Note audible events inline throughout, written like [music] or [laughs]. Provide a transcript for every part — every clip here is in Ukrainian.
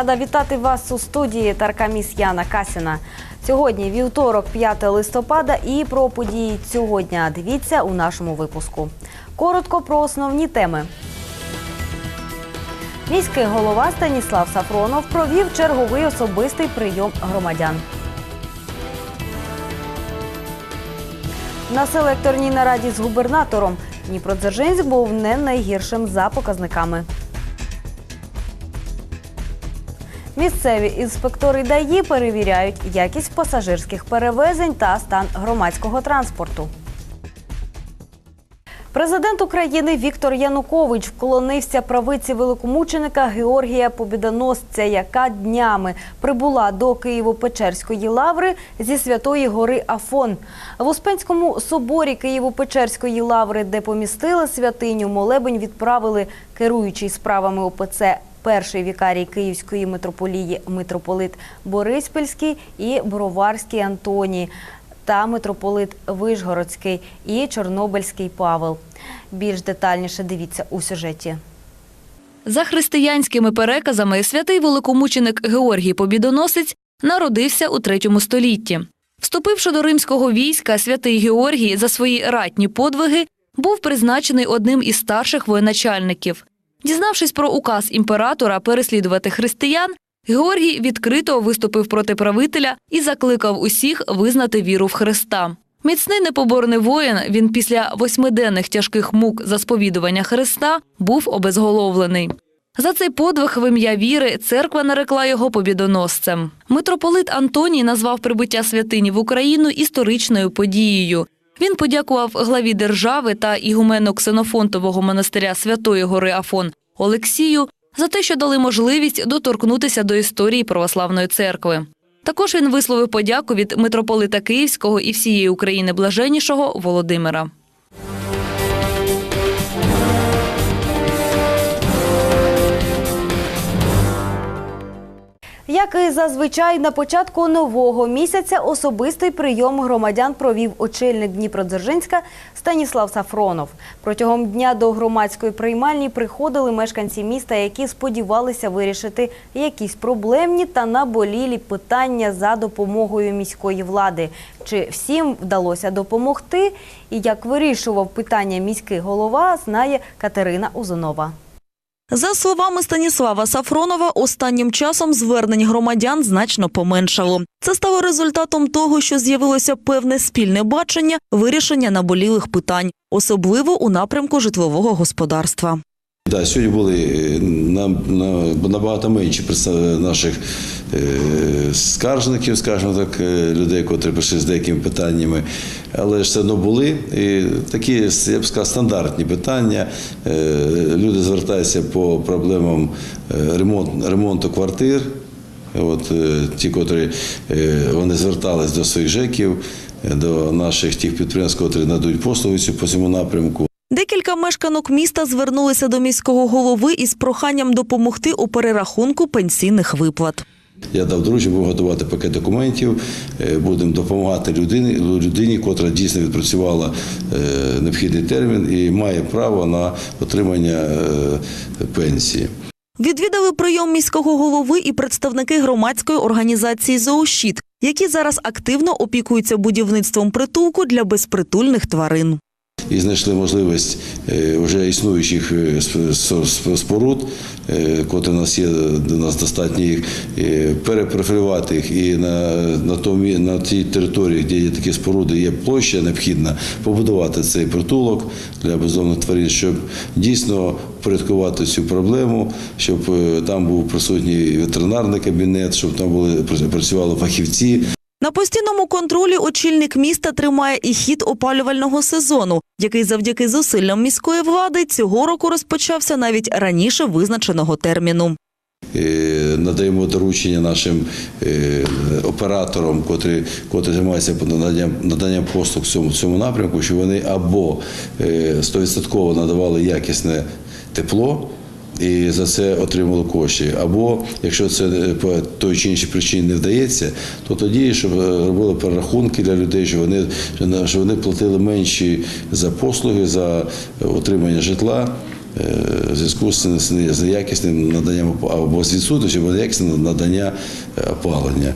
Рада вітати вас у студії Таркаміс Яна Касіна. Сьогодні вівторок, 5 листопада, і про події цього дня дивіться у нашому випуску. Коротко про основні теми. Міський голова Станіслав Сафронов провів черговий особистий прийом громадян. На селекторній нараді з губернатором Дніпродзержинськ був не найгіршим за показниками. Місцеві інспектори ДАІ перевіряють якість пасажирських перевезень та стан громадського транспорту. Президент України Віктор Янукович вклонився правиці великомученика Георгія Побідоносця, яка днями прибула до Києво-Печерської лаври зі Святої гори Афон. В Успенському соборі Києво-Печерської лаври, де помістили святиню, молебень відправили керуючий справами ОПЦ перший вікарій Київської митрополії митрополит Бориспільський і Броварський Антоній та митрополит Вишгородський і Чорнобильський Павел. Більш детальніше дивіться у сюжеті. За християнськими переказами святий великомученик Георгій Побідоносець народився у третьому столітті. Вступивши до римського війська, святий Георгій за свої ратні подвиги був призначений одним із старших воєначальників. Дізнавшись про указ імператора переслідувати християн, Георгій відкрито виступив проти правителя і закликав усіх визнати віру в Христа. Міцний непоборний воїн, він після восьмиденних тяжких мук за сповідування Христа був обезголовлений. За цей подвиг в ім'я віри церква нарекла його побідоносцем. Митрополит Антоній назвав прибуття святині в Україну історичною подією. Він подякував главі держави та ігумену ксенофонтового монастиря Святої Гори Афон Олексію за те, що дали можливість доторкнутися до історії православної церкви. Також він висловив подяку від митрополита Київського і всієї України блаженнішого Володимира. Як і зазвичай на початку нового місяця особистий прийом громадян провів очільник Дніпродзержинська Станіслав Сафронов. Протягом дня до громадської приймальні приходили мешканці міста, які сподівалися вирішити якісь проблемні та наболілі питання за допомогою міської влади. Чи всім вдалося допомогти? І як вирішував питання міський голова, знає Катерина Узунова. За словами Станіслава Сафронова, останнім часом звернень громадян значно поменшало. Це стало результатом того, що з'явилося певне спільне бачення вирішення наболілих питань, особливо у напрямку житлового господарства. Да, сьогодні були е, на, на, набагато менше наших е, скаржників, скажімо так, е, людей, котрі прийшли з деякими питаннями, але ж все одно були і такі, я б сказав, стандартні питання. Люди звертаються по проблемам ремонт, ремонту квартир. От ті, котрі вони звертались до своїх ЖЕКів, до наших тих підприємств, котрі надають послуги по цьому напрямку. Декілька мешканок міста звернулися до міського голови із проханням допомогти у перерахунку пенсійних виплат. Я дав доручення, готувати пакет документів, е, будемо допомагати людині, людині, котра дійсно відпрацювала е, необхідний термін і має право на отримання е, пенсії. Відвідали прийом міського голови і представники громадської організації «Зоощіт», які зараз активно опікуються будівництвом притулку для безпритульних тварин. І знайшли можливість е, вже існуючих е, сп- споруд, е, котрі нас є, до нас достатньо їх, перепрофілювати їх і на, на, тому, на тій території, де є такі споруди, є площа необхідна, побудувати цей притулок для бездомних тварин, щоб дійсно впорядкувати цю проблему, щоб там був присутній ветеринарний кабінет, щоб там були працювали фахівці. На постійному контролі очільник міста тримає і хід опалювального сезону, який завдяки зусиллям міської влади цього року розпочався навіть раніше визначеного терміну. Е, надаємо доручення нашим е, операторам, котрі, котрі займаються наданням, наданням послуг цьому, цьому напрямку, щоб вони або е, 100% надавали якісне тепло. І за це отримали кошти. Або якщо це е, по той чи іншій причині не вдається, то тоді, щоб е, робили перерахунки для людей, щоб вони, щоб вони платили менші за послуги, за отримання житла. е, в зв'язку з неякісним наданням або з відсутністю або неякісним надання е, опалення.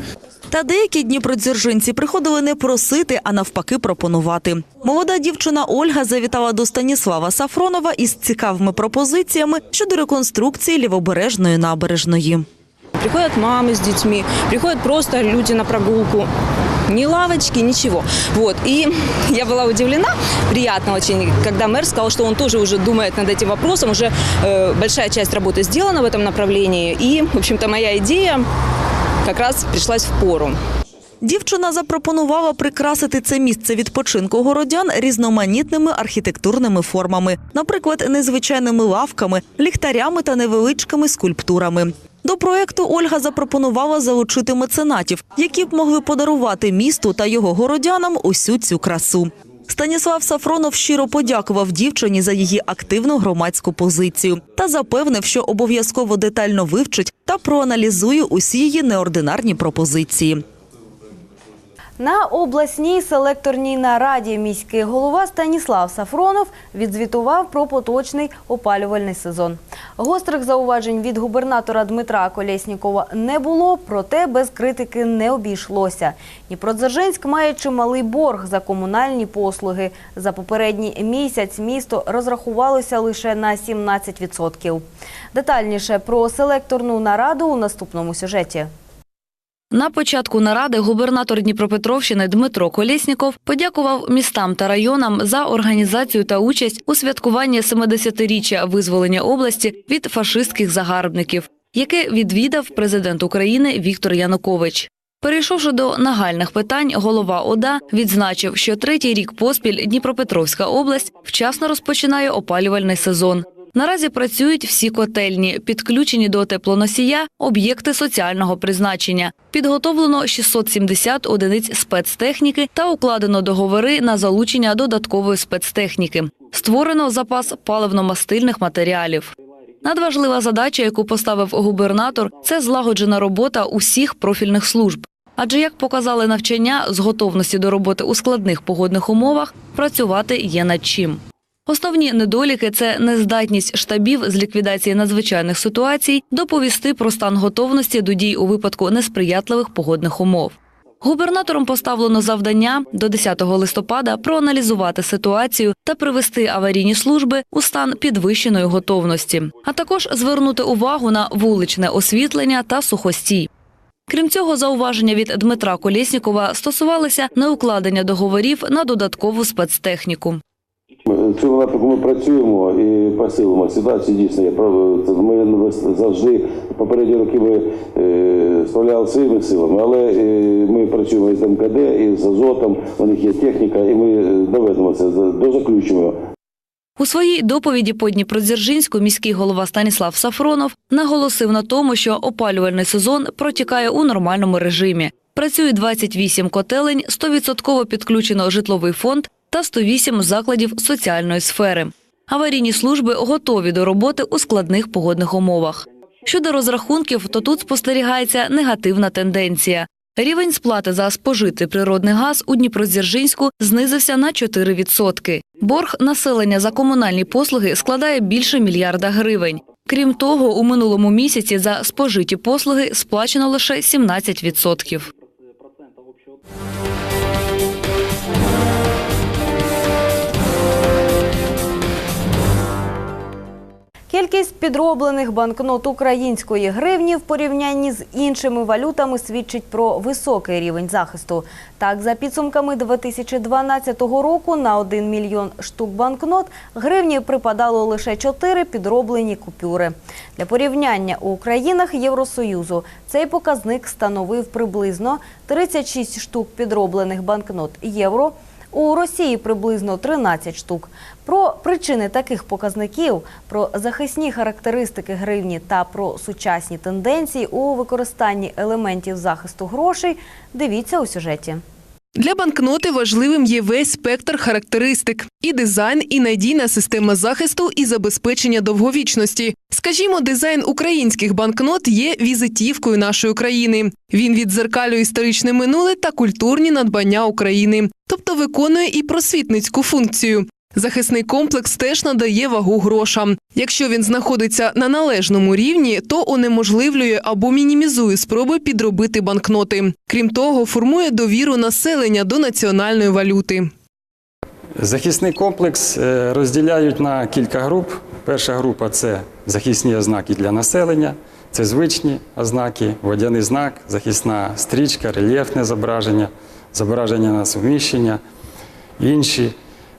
Та деякі дніпродзержинці приходили не просити, а навпаки пропонувати. Молода дівчина Ольга завітала до Станіслава Сафронова із цікавими пропозиціями щодо реконструкції лівобережної набережної. Приходят мамы с детьми, приходят просто люди на прогулку. Ни лавочки, ничего. Вот. И [laughs] я была удивлена, приятно очень, когда мэр сказал, что он тоже уже думает над этим вопросом, уже э, большая часть работы сделана в этом направлении. И, в общем-то, моя идея как раз пришлась в пору. Дівчина запропонувала прикрасити це місце відпочинку городян різноманітними архітектурними формами, наприклад, незвичайними лавками, ліхтарями та невеличкими скульптурами. До проекту Ольга запропонувала залучити меценатів, які б могли подарувати місту та його городянам усю цю красу. Станіслав Сафронов щиро подякував дівчині за її активну громадську позицію та запевнив, що обов'язково детально вивчить та проаналізує усі її неординарні пропозиції. На обласній селекторній нараді міський голова Станіслав Сафронов відзвітував про поточний опалювальний сезон. Гострих зауважень від губернатора Дмитра Колєснікова не було, проте без критики не обійшлося. Дніпродзержинськ має чималий борг за комунальні послуги. За попередній місяць місто розрахувалося лише на 17%. Детальніше про селекторну нараду у наступному сюжеті. На початку наради губернатор Дніпропетровщини Дмитро Колєсніков подякував містам та районам за організацію та участь у святкуванні 70-річчя визволення області від фашистських загарбників, яке відвідав президент України Віктор Янукович. Перейшовши до нагальних питань, голова ОДА відзначив, що третій рік поспіль Дніпропетровська область вчасно розпочинає опалювальний сезон. Наразі працюють всі котельні, підключені до теплоносія, об'єкти соціального призначення. Підготовлено 670 одиниць спецтехніки та укладено договори на залучення додаткової спецтехніки. Створено запас паливно-мастильних матеріалів. Надважлива задача, яку поставив губернатор, це злагоджена робота усіх профільних служб. Адже, як показали навчання з готовності до роботи у складних погодних умовах, працювати є над чим. Основні недоліки це нездатність штабів з ліквідації надзвичайних ситуацій доповісти про стан готовності до дій у випадку несприятливих погодних умов. Губернатором поставлено завдання до 10 листопада проаналізувати ситуацію та привести аварійні служби у стан підвищеної готовності, а також звернути увагу на вуличне освітлення та сухостій. Крім цього, зауваження від Дмитра Колєснікова стосувалися неукладення договорів на додаткову спецтехніку. Цьому напрямку ми працюємо і посилимо ситуацію. Дійсно, є ми завжди попередні роки ми е, справляли своїми силами, але е, ми працюємо із МКД, і з Азотом, у них є техніка, і ми е, доведемо це до заключення. У своїй доповіді по Дніпродзержинську міський голова Станіслав Сафронов наголосив на тому, що опалювальний сезон протікає у нормальному режимі. Працює 28 котелень, 100% підключено житловий фонд та 108 закладів соціальної сфери. Аварійні служби готові до роботи у складних погодних умовах. Щодо розрахунків, то тут спостерігається негативна тенденція. Рівень сплати за спожитий природний газ у Дніпродзержинську знизився на 4%. Борг населення за комунальні послуги складає більше мільярда гривень. Крім того, у минулому місяці за спожиті послуги сплачено лише 17%. Кількість підроблених банкнот української гривні в порівнянні з іншими валютами свідчить про високий рівень захисту. Так, за підсумками 2012 року на 1 мільйон штук банкнот гривні припадало лише 4 підроблені купюри. Для порівняння у країнах Євросоюзу цей показник становив приблизно 36 штук підроблених банкнот євро. У Росії приблизно 13 штук. Про причини таких показників, про захисні характеристики гривні та про сучасні тенденції у використанні елементів захисту грошей дивіться у сюжеті. Для банкноти важливим є весь спектр характеристик: і дизайн, і надійна система захисту, і забезпечення довговічності. Скажімо, дизайн українських банкнот є візитівкою нашої країни. Він відзеркалює історичне минуле та культурні надбання України, тобто виконує і просвітницьку функцію. Захисний комплекс теж надає вагу грошам. Якщо він знаходиться на належному рівні, то унеможливлює або мінімізує спроби підробити банкноти. Крім того, формує довіру населення до національної валюти. Захисний комплекс е, розділяють на кілька груп. Перша група це захисні ознаки для населення, це звичні ознаки, водяний знак, захисна стрічка, рельєфне зображення, зображення на суміщення, інші.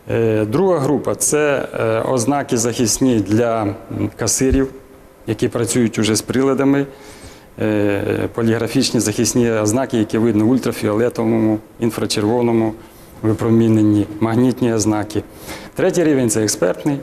Е, Друга група це е, ознаки захисні для касирів, які працюють уже з приладами, е, поліграфічні захисні ознаки, які видно в ультрафіолетовому, інфрачервоному випроміненні, магнітні ознаки. Третій рівень це експертний.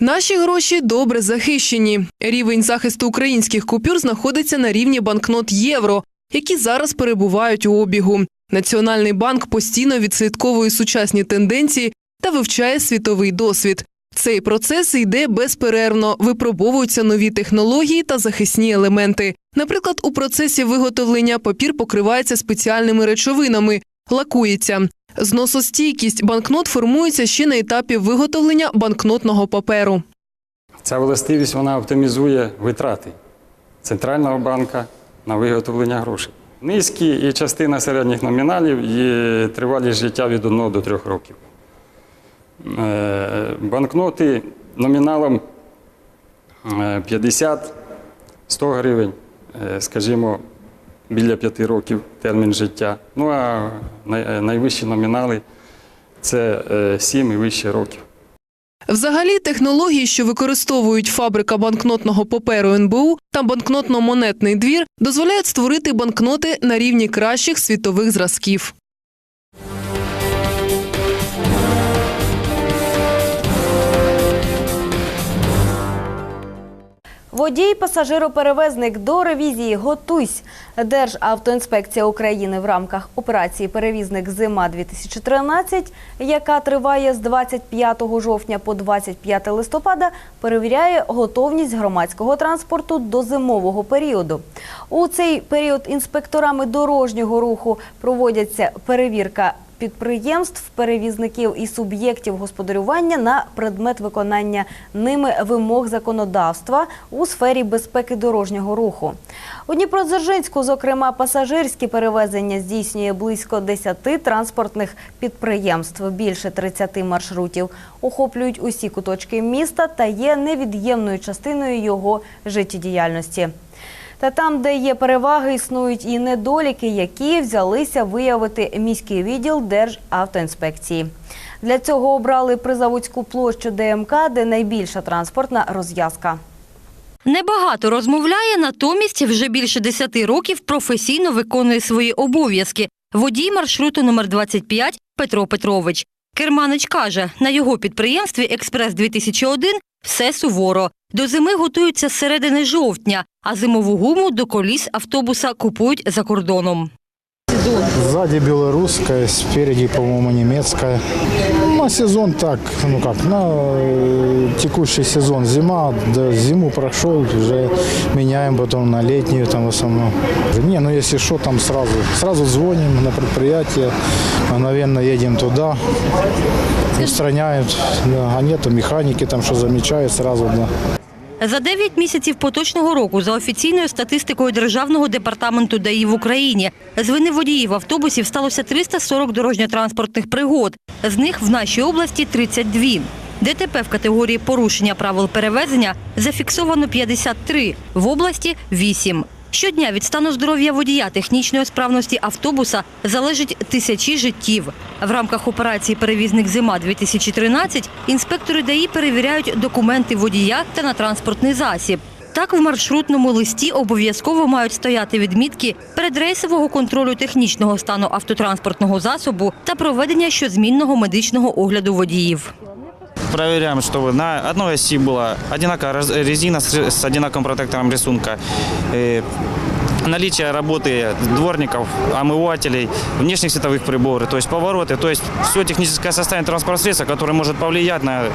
Наші гроші добре захищені. Рівень захисту українських купюр знаходиться на рівні банкнот євро, які зараз перебувають у обігу. Національний банк постійно відслідковує сучасні тенденції та вивчає світовий досвід. Цей процес йде безперервно, випробовуються нові технології та захисні елементи. Наприклад, у процесі виготовлення папір покривається спеціальними речовинами, лакується. Зносостійкість банкнот формується ще на етапі виготовлення банкнотного паперу. Ця властивість вона оптимізує витрати центрального банка на виготовлення грошей. Низькі і частина середніх номіналів є тривалість життя від 1 до 3 років. Е, Банкноти номіналом е, 50, 100 гривень, е, скажімо, біля 5 років термін життя. Ну а найвищі номінали це 7 і вище років. Взагалі, технології, що використовують фабрика банкнотного паперу НБУ та банкнотно-монетний двір, дозволяють створити банкноти на рівні кращих світових зразків. Водій, пасажироперевезник до ревізії готуйсь. Державтоінспекція України в рамках операції Перевізник зима 2013 яка триває з 25 жовтня по 25 листопада, перевіряє готовність громадського транспорту до зимового періоду. У цей період інспекторами дорожнього руху проводяться перевірка підприємств, перевізників і суб'єктів господарювання на предмет виконання ними вимог законодавства у сфері безпеки дорожнього руху. У Дніпродзержинську, зокрема, пасажирські перевезення здійснює близько 10 транспортних підприємств. Більше 30 маршрутів охоплюють усі куточки міста та є невід'ємною частиною його життєдіяльності. Та там, де є переваги, існують і недоліки, які взялися виявити міський відділ Державтоінспекції. Для цього обрали призаводську площу ДМК, де найбільша транспортна розв'язка. Небагато розмовляє, натомість вже більше 10 років професійно виконує свої обов'язки. Водій маршруту номер 25 Петро Петрович. Керманич каже, на його підприємстві «Експрес-2001» все суворо. До зими готуються з середини жовтня, а зимову гуму до коліс автобуса купують за кордоном. Сзади білоруська, спереді, по-моєму, немецкая. На сезон так, ну как, на э, текущий сезон зима, да, зиму прошел, уже меняем потом на летнюю там в основном. Не, ну если что, там сразу, сразу звоним на предприятие, мгновенно едем туда, устраняют, да, а нету механики там, что замечают сразу, да. За 9 місяців поточного року, за офіційною статистикою Державного департаменту ДАІ в Україні, з вини водіїв автобусів сталося 340 дорожньо-транспортних пригод. З них в нашій області 32. ДТП в категорії порушення правил перевезення зафіксовано 53, в області – 8. Щодня від стану здоров'я водія технічної справності автобуса залежить тисячі життів. В рамках операції «Перевізник зима-2013» інспектори ДАІ перевіряють документи водія та на транспортний засіб. Так, в маршрутному листі обов'язково мають стояти відмітки передрейсового контролю технічного стану автотранспортного засобу та проведення щозмінного медичного огляду водіїв. Проверяем, чтобы на одной оси была одинаковая резина с, одинаковым протектором рисунка, э, наличие работы дворников, омывателей, внешних световых приборов, то есть повороты, то есть все техническое состояние транспортного средства, которое может повлиять на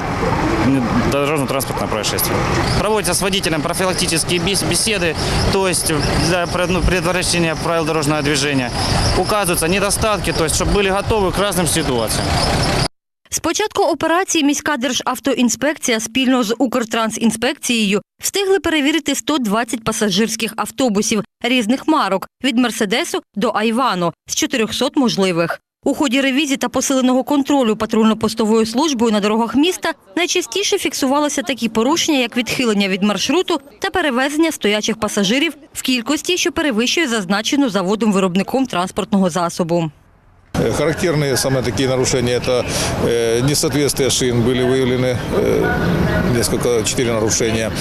дорожно-транспортное происшествие. Проводятся с водителем профилактические бес- беседы, то есть для ну, предотвращения правил дорожного движения. Указываются недостатки, то есть чтобы были готовы к разным ситуациям. З початку операції міська державтоінспекція спільно з Укртрансінспекцією встигли перевірити 120 пасажирських автобусів різних марок від Мерседесу до Айвану з 400 можливих. У ході ревізії та посиленого контролю патрульно-постовою службою на дорогах міста найчастіше фіксувалися такі порушення, як відхилення від маршруту та перевезення стоячих пасажирів в кількості, що перевищує зазначену заводом-виробником транспортного засобу. Э, Характерные самые такие нарушения – это э, несоответствие шин, были выявлены э, несколько, четыре нарушения.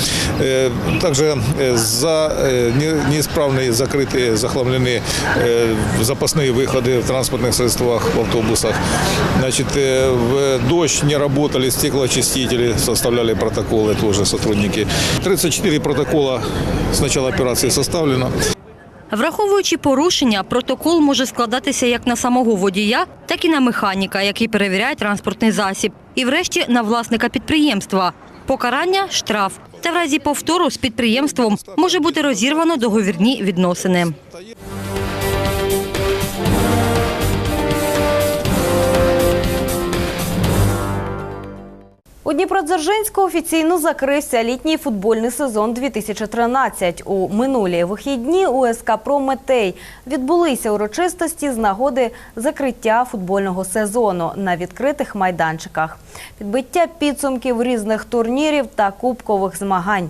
Э, Также э, за э, не- неисправные, закрытые, захламлены э, запасные выходы в транспортных средствах, в автобусах. Значит, э, в дождь не работали стеклоочистители, составляли протоколы тоже сотрудники. 34 протокола с начала операции составлено. Враховуючи порушення, протокол може складатися як на самого водія, так і на механіка, який перевіряє транспортний засіб, і врешті на власника підприємства. Покарання штраф. Та в разі повтору з підприємством може бути розірвано договірні відносини. У Дніпродзержинську офіційно закрився літній футбольний сезон 2013. У минулі вихідні у СК «Прометей» відбулися урочистості з нагоди закриття футбольного сезону на відкритих майданчиках, підбиття підсумків різних турнірів та кубкових змагань.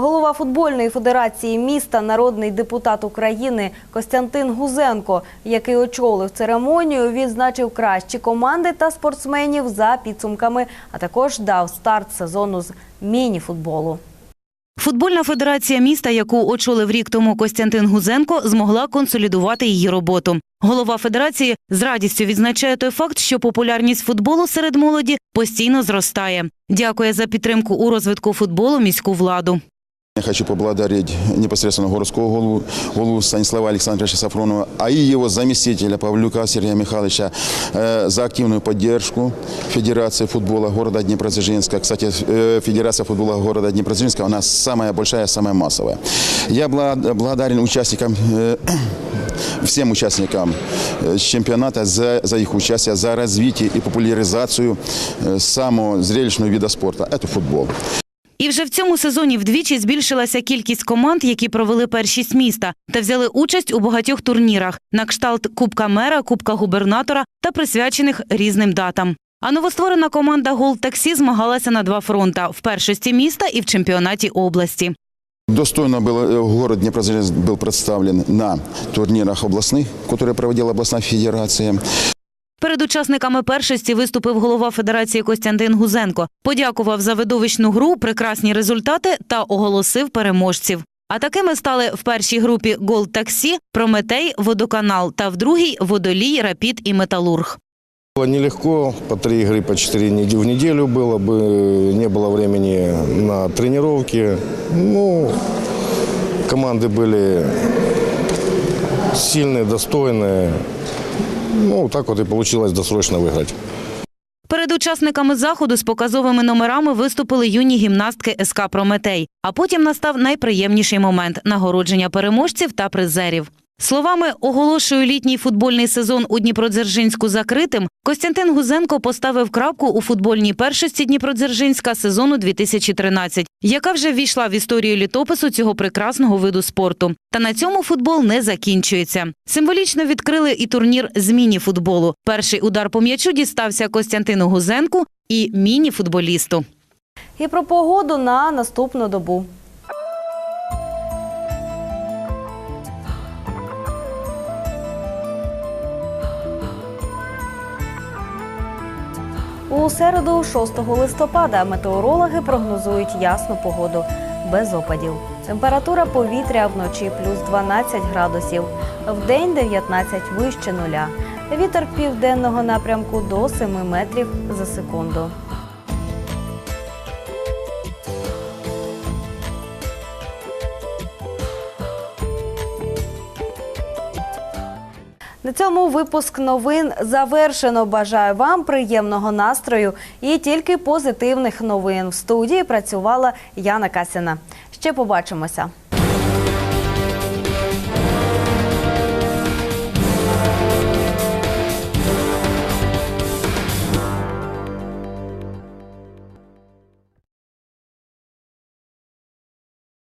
Голова футбольної федерації міста, народний депутат України Костянтин Гузенко, який очолив церемонію, відзначив кращі команди та спортсменів за підсумками, а також дав старт сезону з міні-футболу. Футбольна федерація міста, яку очолив рік тому Костянтин Гузенко, змогла консолідувати її роботу. Голова федерації з радістю відзначає той факт, що популярність футболу серед молоді постійно зростає. Дякує за підтримку у розвитку футболу міську владу. Я хочу поблагодарить непосредственно городского голову, голову Станислава Александровича Сафронова, а и его заместителя Павлюка Сергея Михайловича э, за активную поддержку Федерации футбола города Днепродзержинска. Кстати, э, Федерация футбола города Днепродзержинска у нас самая большая, самая массовая. Я бла- благодарен участникам э, [clears throat] всем участникам э, чемпионата за, за их участие, за развитие и популяризацию э, самого зрелищного вида спорта – это футбол. І вже в цьому сезоні вдвічі збільшилася кількість команд, які провели першість міста та взяли участь у багатьох турнірах на кшталт Кубка мера, Кубка губернатора та присвячених різним датам. А новостворена команда Гол Таксі змагалася на два фронта в першості міста і в чемпіонаті області. Достойно был э, город Днепродзержинск был представлен на турнирах областных, которые проводила областная федерация. Перед учасниками першості виступив голова федерації Костянтин Гузенко. Подякував за видовищну гру, прекрасні результати та оголосив переможців. А такими стали в першій групі Гол Таксі, Прометей, Водоканал та в другій Водолій, Рапід і Металург. Было нелегко, по три игры, по четыре нед- в неделю было бы, не было времени на тренировки. Ну, команды были сильные, достойные. Ну, так от і вийшло досрочно виграти. Перед учасниками заходу з показовими номерами виступили юні гімнастки СК Прометей. А потім настав найприємніший момент нагородження переможців та призерів. Словами оголошую літній футбольний сезон у Дніпродзержинську закритим. Костянтин Гузенко поставив крапку у футбольній першості Дніпродзержинська сезону 2013, яка вже ввійшла в історію літопису цього прекрасного виду спорту. Та на цьому футбол не закінчується. Символічно відкрили і турнір з міні-футболу. Перший удар по м'ячу дістався Костянтину Гузенку і міні-футболісту. І про погоду на наступну добу. У середу, 6 листопада, метеорологи прогнозують ясну погоду без опадів. Температура повітря вночі плюс 12 градусів, вдень 19 вище нуля. Вітер південного напрямку до 7 метрів за секунду. На цьому випуск новин завершено. Бажаю вам приємного настрою і тільки позитивних новин. В студії працювала Яна Касіна. Ще побачимося.